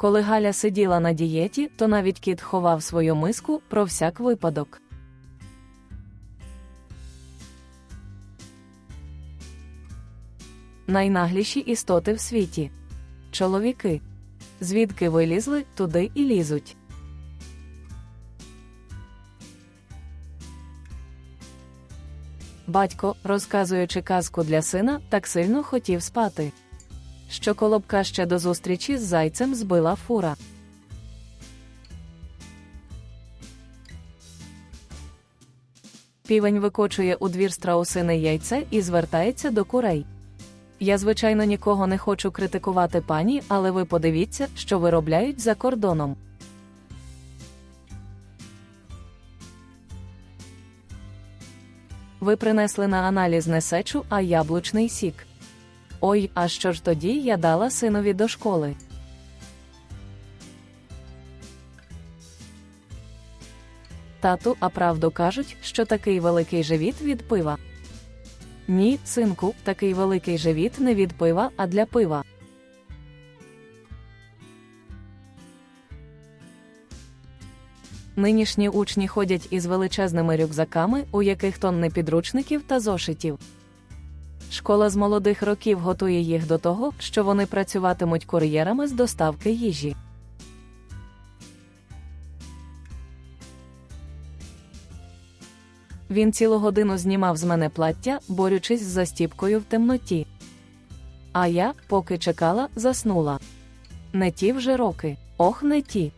Коли Галя сиділа на дієті, то навіть кіт ховав свою миску про всяк випадок. Найнагліші істоти в світі. Чоловіки. Звідки вилізли, туди і лізуть. Батько, розказуючи казку для сина, так сильно хотів спати, що колобка ще до зустрічі з зайцем збила фура. Півень викочує у двір страусине яйце і звертається до курей. Я, звичайно, нікого не хочу критикувати пані, але ви подивіться, що виробляють за кордоном. Ви принесли на аналіз не сечу, а яблучний сік. Ой, а що ж тоді я дала синові до школи? Тату, а правду кажуть, що такий великий живіт від пива. Ні, синку, такий великий живіт не від пива, а для пива. Нинішні учні ходять із величезними рюкзаками, у яких тонни підручників та зошитів. Школа з молодих років готує їх до того, що вони працюватимуть кур'єрами з доставки їжі. Він цілу годину знімав з мене плаття, борючись з застіпкою в темноті. А я, поки чекала, заснула. Не ті вже роки, ох, не ті.